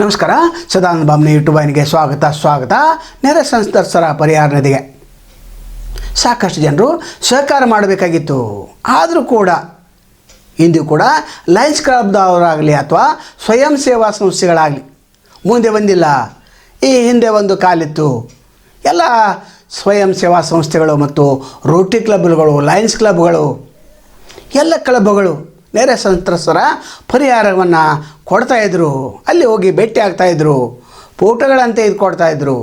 ನಮಸ್ಕಾರ. ಸದಾನಂದ ಬಾಮ್ನಿ ಯೂಟ್ಯೂಬ್ ವಾಹಿನಿಗೆ ಸ್ವಾಗತ ಸ್ವಾಗತ. ನೆರೆ ಸಂಸ್ಥರ ಪರಿಹಾರ ನದಿಗೆ ಸಾಕಷ್ಟು ಜನರು ಸಹಕಾರ ಮಾಡಬೇಕಾಗಿತ್ತು. ಆದರೂ ಕೂಡ, ಇಂದು ಕೂಡ ಲಯನ್ಸ್ ಕ್ಲಬ್ದವರಾಗಲಿ ಅಥವಾ ಸ್ವಯಂ ಸೇವಾ ಸಂಸ್ಥೆಗಳಾಗಲಿ ಮುಂದೆ ಬಂದಿಲ್ಲ. ಈ ಹಿಂದೆ ಒಂದು ಕಾಲಿತ್ತು. ಎಲ್ಲ ಸ್ವಯಂ ಸೇವಾ ಸಂಸ್ಥೆಗಳು ಮತ್ತು ರೋಟಿ ಕ್ಲಬ್ಗಳು, ಲಯನ್ಸ್ ಕ್ಲಬ್ಗಳು, ಎಲ್ಲ ಕ್ಲಬ್ಗಳು ನೆರೆ ಸಂತ್ರಸ್ತರ ಪರಿಹಾರವನ್ನು ಕೊಡ್ತಾಯಿದ್ರು ಅಲ್ಲಿ ಹೋಗಿ ಭೇಟಿ ಆಗ್ತಾಯಿದ್ರು ಫೋಟೋಗಳಂತೆ ಇದು ಕೊಡ್ತಾಯಿದ್ರು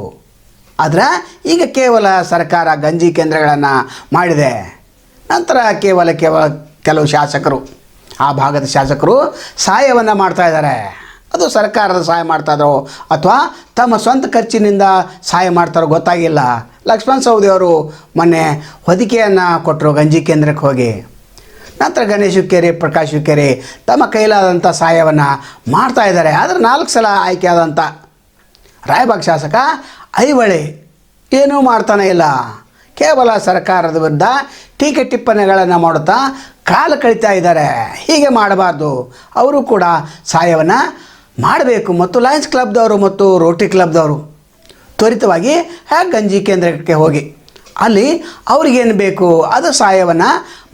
ಆದರೆ ಈಗ ಕೇವಲ ಸರ್ಕಾರ ಗಂಜಿ ಕೇಂದ್ರಗಳನ್ನು ಮಾಡಿದೆ. ನಂತರ ಕೇವಲ ಕೇವಲ ಕೆಲವು ಶಾಸಕರು, ಆ ಭಾಗದ ಶಾಸಕರು ಸಹಾಯವನ್ನು ಮಾಡ್ತಾ ಇದ್ದಾರೆ ಅದು ಸರ್ಕಾರದ ಸಹಾಯ ಮಾಡ್ತಾಯಿದ್ರು ಅಥವಾ ತಮ್ಮ ಸ್ವಂತ ಖರ್ಚಿನಿಂದ ಸಹಾಯ ಮಾಡ್ತಾರೋ ಗೊತ್ತಾಗಿಲ್ಲ. ಲಕ್ಷ್ಮಣ್ ಸವದಿ ಅವರು ಮೊನ್ನೆ ಹೊದಿಕೆಯನ್ನು ಕೊಟ್ಟರು ಗಂಜಿ ಕೇಂದ್ರಕ್ಕೆ ಹೋಗಿ. ನಂತರ ಗಣೇಶ್ ಹುಕ್ಕೇರಿ ಪ್ರಕಾಶ್ ಹುಕ್ಕೇರಿ ತಮ್ಮ ಕೈಲಾದಂಥ ಸಹಾಯವನ್ನು ಮಾಡ್ತಾ ಇದ್ದಾರೆ. ಆದರೆ ನಾಲ್ಕು ಸಲ ಆಯ್ಕೆಯಾದಂಥ ರಾಯಬಾಗ್ ಶಾಸಕ ಐವಳಿ ಏನೂ ಮಾಡ್ತಾನೆ ಇಲ್ಲ. ಕೇವಲ ಸರ್ಕಾರದ ವಿರುದ್ಧ ಟೀಕೆ ಟಿಪ್ಪಣಿಗಳನ್ನು ಮಾಡುತ್ತಾ ಕಾಲು ಕಳೀತಾ ಇದ್ದಾರೆ. ಹೀಗೆ ಮಾಡಬಾರ್ದು. ಅವರು ಕೂಡ ಸಹಾಯವನ್ನು ಮಾಡಬೇಕು. ಮತ್ತು ಲಯನ್ಸ್ ಕ್ಲಬ್ದವರು ಮತ್ತು ರೋಟಿ ಕ್ಲಬ್ದವರು ತ್ವರಿತವಾಗಿ ಆ ಗಂಜಿ ಕೇಂದ್ರಕ್ಕೆ ಹೋಗಿ. ಅಲ್ಲಿ ಅವ್ರಿಗೇನು ಬೇಕು? ಅದು ಸಹಾಯವನ್ನು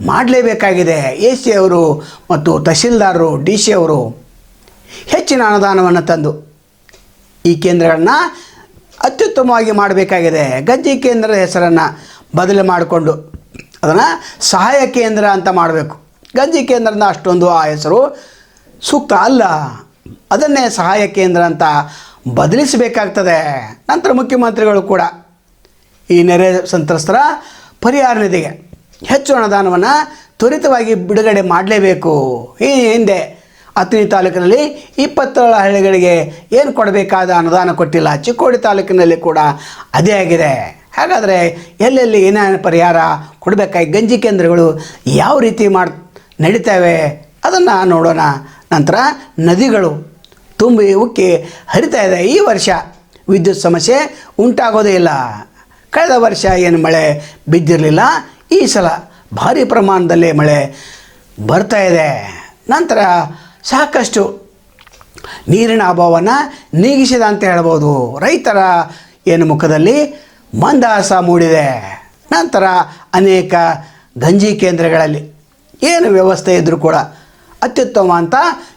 ಮಾಡಲೇಬೇಕಾಗಿದೆ. ಎ ಸಿ ಅವರು ಮತ್ತು ತಹಶೀಲ್ದಾರರು, ಡಿ ಸಿ ಅವರು ಹೆಚ್ಚಿನ ಅನುದಾನವನ್ನು ತಂದು ಈ ಕೇಂದ್ರಗಳನ್ನು ಅತ್ಯುತ್ತಮವಾಗಿ ಮಾಡಬೇಕಾಗಿದೆ. ಗಂಜಿ ಕೇಂದ್ರದ ಹೆಸರನ್ನು ಬದಲು ಮಾಡಿಕೊಂಡು ಅದನ್ನು ಸಹಾಯ ಕೇಂದ್ರ ಅಂತ ಮಾಡಬೇಕು. ಗಂಜಿ ಕೇಂದ್ರದ ಅಷ್ಟೊಂದು ಆ ಹೆಸರು ಸೂಕ್ತ ಅಲ್ಲ. ಅದನ್ನೇ ಸಹಾಯ ಕೇಂದ್ರ ಅಂತ ಬದಲಿಸಬೇಕಾಗ್ತದೆ. ನಂತರ ಮುಖ್ಯಮಂತ್ರಿಗಳು ಕೂಡ ಈ ನೆರೆ ಸಂತ್ರಸ್ತರ ಪರಿಹಾರ ನಿಧಿಗೆ ಹೆಚ್ಚು ಅನುದಾನವನ್ನು ತ್ವರಿತವಾಗಿ ಬಿಡುಗಡೆ ಮಾಡಲೇಬೇಕು. ಈ ಹಿಂದೆ ಅಥಣಿ ತಾಲೂಕಿನಲ್ಲಿ ಇಪ್ಪತ್ತೇಳು ಹಳ್ಳಿಗಳಿಗೆ ಏನು ಕೊಡಬೇಕಾದ ಅನುದಾನ ಕೊಟ್ಟಿಲ್ಲ. ಚಿಕ್ಕೋಡಿ ತಾಲೂಕಿನಲ್ಲಿ ಕೂಡ ಅದೇ ಆಗಿದೆ. ಹಾಗಾದರೆ ಎಲ್ಲೆಲ್ಲಿ ಏನೇನು ಪರಿಹಾರ ಕೊಡಬೇಕಾಗಿ ಗಂಜಿ ಕೇಂದ್ರಗಳು ಯಾವ ರೀತಿ ಮಾಡಿ ನಡೀತವೆ ಅದನ್ನು ನೋಡೋಣ. ನಂತರ ನದಿಗಳು ತುಂಬಿ ಉಕ್ಕಿ ಹರಿತಾ ಇದೆ. ಈ ವರ್ಷ ವಿದ್ಯುತ್ ಸಮಸ್ಯೆ ಉಂಟಾಗೋದೇ ಇಲ್ಲ. ಕಳೆದ ವರ್ಷ ಏನು ಮಳೆ ಬಿದ್ದಿರಲಿಲ್ಲ, ಈ ಸಲ ಭಾರಿ ಪ್ರಮಾಣದಲ್ಲಿ ಮಳೆ ಬರ್ತಾ ಇದೆ. ನಂತರ ಸಾಕಷ್ಟು ನೀರಿನ ಅಭಾವವನ್ನು ನೀಗಿಸಿದ ಅಂತ ಹೇಳ್ಬೋದು. ರೈತರ ಏನು ಮುಖದಲ್ಲಿ ಮಂದಹಾಸ ಮೂಡಿದೆ. ನಂತರ ಅನೇಕ ಗಂಜಿ ಕೇಂದ್ರಗಳಲ್ಲಿ ಏನು ವ್ಯವಸ್ಥೆ ಇದ್ದರೂ ಕೂಡ ಅತ್ಯುತ್ತಮ ಅಂತ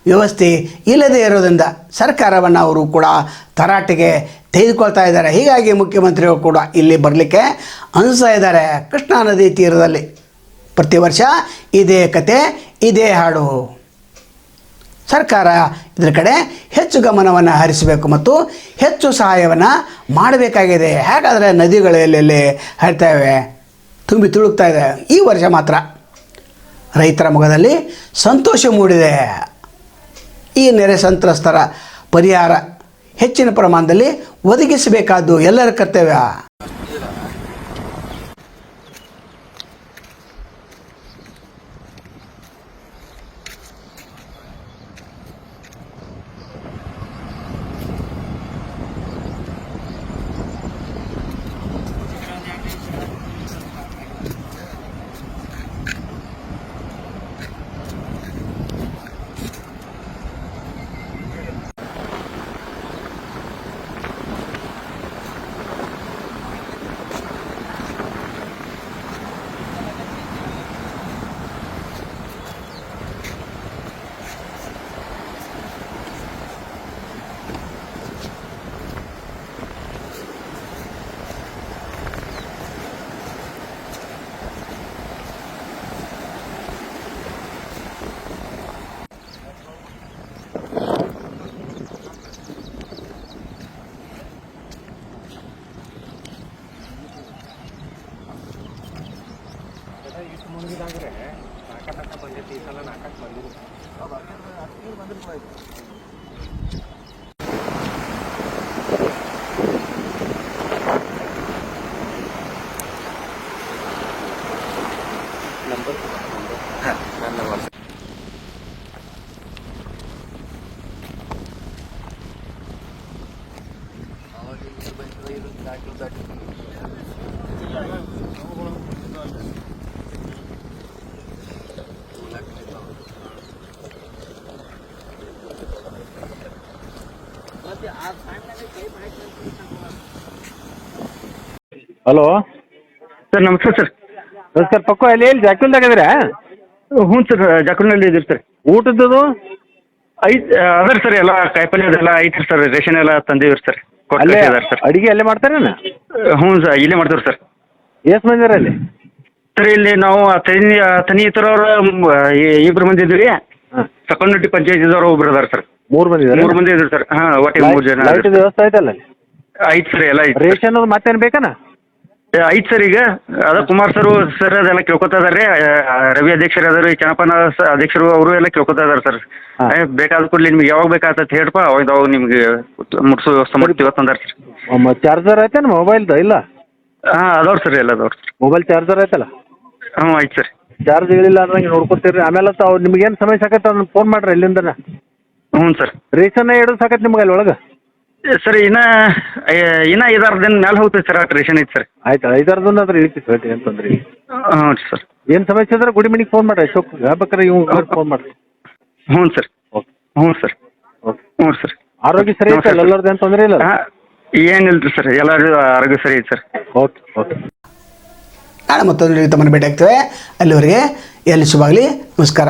ವ್ಯವಸ್ಥೆ ಇಲ್ಲದೇ ಇರೋದ್ರಿಂದ ಸರ್ಕಾರವನ್ನು ಅವರು ಕೂಡ ತರಾಟೆಗೆ ತೆಗೆದುಕೊಳ್ತಾ ಇದ್ದಾರೆ. ಹೀಗಾಗಿ ಮುಖ್ಯಮಂತ್ರಿಗಳು ಕೂಡ ಇಲ್ಲಿ ಬರಲಿಕ್ಕೆ ಅನಿಸ್ತಾ ಇದ್ದಾರೆ. ಕೃಷ್ಣಾ ನದಿ ತೀರದಲ್ಲಿ ಪ್ರತಿ ವರ್ಷ ಇದೇ ಕತೆ, ಇದೇ ಹಾಡು. ಸರ್ಕಾರ ಇದರ ಕಡೆ ಹೆಚ್ಚು ಗಮನವನ್ನು ಹರಿಸಬೇಕು ಮತ್ತು ಹೆಚ್ಚು ಸಹಾಯವನ್ನು ಮಾಡಬೇಕಾಗಿದೆ. ಹೇಗಾದರೆ ನದಿಗಳು ಎಲ್ಲೆಲ್ಲಿ ಹರಿತಾವೆ ತುಂಬಿ ತುಳುಕ್ತಾ ಇದೆ. ಈ ವರ್ಷ ಮಾತ್ರ ರೈತರ ಮುಖದಲ್ಲಿ ಸಂತೋಷ ಮೂಡಿದೆ. ಈ ನೆರೆ ಸಂತ್ರಸ್ತರ ಪರಿಹಾರ ಹೆಚ್ಚಿನ ಪ್ರಮಾಣದಲ್ಲಿ ಒದಗಿಸಬೇಕಾದ್ದು ಎಲ್ಲರ ಕರ್ತವ್ಯ. ಅಕ್ಕ ತಕ್ಕ ಬಂದೈತಿ ಈ ಸಲ ನಾಲ್ಕಕ್ಕೆ ಬಂದಿನಿ ಅದು ಬಂದಿರ್ಬೋದು ನಂಬರ್ ಹಾಂ ನನ್ನ WhatsApp Thank you. Hello? Sir ನಮಸ್ತೆ ಸರ್. ಸರ್ ಪಕ್ಕ ಅಲ್ಲಿ ಎಲ್ಲಿ ಜಾಕುಲ್ದಾಗ ಇದ್ದೀರಾ? ಹ್ಞೂ ಸರ್ ಜಾಕೂರ್ನಲ್ಲಿ ಇದ್ದೀರಿ ಸರ್. ಊಟದ್ದು? ಐತ್ ಅದಾರ ಸರ್ ಎಲ್ಲ ಕಾಯಿಪಲ್ಲೆ ಅದೆಲ್ಲ ಐತ್ರಿ ಸರ್ ರೇಷನ್ ಎಲ್ಲ ತಂದೀವಿ ಸರ್. ಅಲ್ಲೇ ಅದಾರ ಸರ್. ಅಡಿಗೆ ಅಲ್ಲೇ ಮಾಡ್ತಾರೇನ? ಹ್ಞೂ ಸರ್ ಇಲ್ಲೇ ಮಾಡ್ತೀವಿ ಸರ್. ಎಷ್ಟು ಮಂದಿ ಇದಾರೆ ಅಲ್ಲಿ? ಸರ್ ಇಲ್ಲಿ ನಾವು ತನಿ ತನಿ ಇತರವ್ರ ಇಬ್ರು ಮಂದಿ ಇದ್ವಿ ಸಕೊಂಡಟ್ಟಿ ಪಂಚಾಯತ್ ಇದ್ದವ್ರು ಒಬ್ರು ಇದಾರೆ ಸರ್. ಮೂರು ಮಂದಿ ಇದಾರೆ? ಮೂರು ಮಂದಿ ಇದ್ರು ಸರ್. ಹಾಂ ಒಟ್ಟಿಗೆ ಮೂರು ಜನ ವ್ಯವಸ್ಥೆ ಐತಲ್ಲ ಅಲ್ಲಿ? ಐತ್ ಸರ್ ಎಲ್ಲ ಐತ್ ರೇಷನ್ ಅದು ಮತ್ತೇನು ಬೇಕನ? ಐತ್ ಸರ್ ಈಗ. ಅದ ಕುಮಾರ್ ಸರ್ ಸರ್ ಅದೆಲ್ಲ ಕೇಳ್ಕೊತಾ ಇದಾರೆ. ರವಿ ಅಧ್ಯಕ್ಷರು ಅದಾರ ಚನ್ನಪ್ಪನ ಸ- ಅಧ್ಯಕ್ಷರು ಅವರು ಎಲ್ಲ ಕೇಳ್ಕೊತಾ ಇದಾರೆ ಸರ್. ಹಾಂ. ಏ, ಬೇಕಾದ ಕೂಡಲೇ ನಿಮ್ಗೆ ಯಾವಾಗ ಬೇಕಾಗ್ತದೆ ಹೇಳ್ಪ ಅವಾಗ ಅವಾಗ ನಿಮ್ಗೆ ಮುಟ್ಸೋ ವ್ಯವಸ್ಥೆ ಮಾಡ್ತೀವಿ ಅಂತಂದಾರ ಸರ್ ಚಾರ್ಜರ್ ಐತೇನು ಮೊಬೈಲ್ದು ಇಲ್ಲ? ಹಾಂ ಅದಾವ್ರಿ ಸರ್ ಎಲ್ಲ ಅದಾವ್ರಿ ಸರ್. ಮೊಬೈಲ್ ಚಾರ್ಜರ್ ಐತಲ್ಲ ಹ್ಞೂ ಆಯ್ತು ಸರ್. ಚಾರ್ಜ್ ಇಳಿಲ್ಲ ಅಂದಂಗೆ ನೋಡ್ಕೊತೀರಿ ಆಮೇಲೆ ತಾವು ಅವ್ರು ನಿಮ್ಗೆ ಏನು ಸಮಸ್ಯೆ ಆಗತ್ತೆ ಅದನ್ನ ಫೋನ್ ಮಾಡ್ರಿ ಇಲ್ಲಿಂದನ ಹ್ಞೂ ಸರ್. ರೇಷನ್ ಹಿಡಿದು ಸಾಕತ್ತೆ ನಿಮ್ಗೆ ಅಲ್ಲಿ ಒಳಗೆ? ಸರ್ ಇನ್ನ ಇನ್ನ ಐದಾರು ದಿನ ಮೇಲೆ ಹೋಗ್ತೈತೆ ಸರ್ ಆ ಟ್ರೇಷನ್ ಐತೆ ಸರ್. ಆಯ್ತು ಐದಾರು ದಿನ ಆದ್ರೆ ಇಳಿತಿ ಸರ್ ಏನು ತೊಂದ್ರೆ ಇಲ್ಲ. ಹ್ಞೂ ಸರ್. ಏನು ಸಮಸ್ಯೆ ಅಂದ್ರೆ ಗುಡಿ ಮನಿಗೆ ಫೋನ್ ಮಾಡಿ ಅಶೋಕ್ ಬೇಕಾದ್ರೆ ಇವ್ ಫೋನ್ ಮಾಡ್ರಿ ಹ್ಞೂ ಸರ್. ಓಕೆ. ಹ್ಞೂ ಸರ್. ಓಕೆ. ಹ್ಞೂ ಸರ್. ಆರೋಗ್ಯ ಸರಿ ಐತಲ್ಲ ಎಲ್ಲರದ್ದು ಏನು ತೊಂದರೆ ಇಲ್ಲ? ಹಾಂ ಏನಿಲ್ಲ ರೀ ಸರ್ ಎಲ್ಲರೂ ಆರೋಗ್ಯ ಸರಿ ಐತೆ ಸರ್. Okay okay. ನಾಳೆ ಮತ್ತೊಂದು ತಮ್ಮನ್ನು ಭೇಟಿ ಆಗ್ತೇವೆ. ಅಲ್ಲಿವರೆಗೆ ಎಲ್ಲಿ ಶುಭಾಗಲಿ ನಮಸ್ಕಾರ.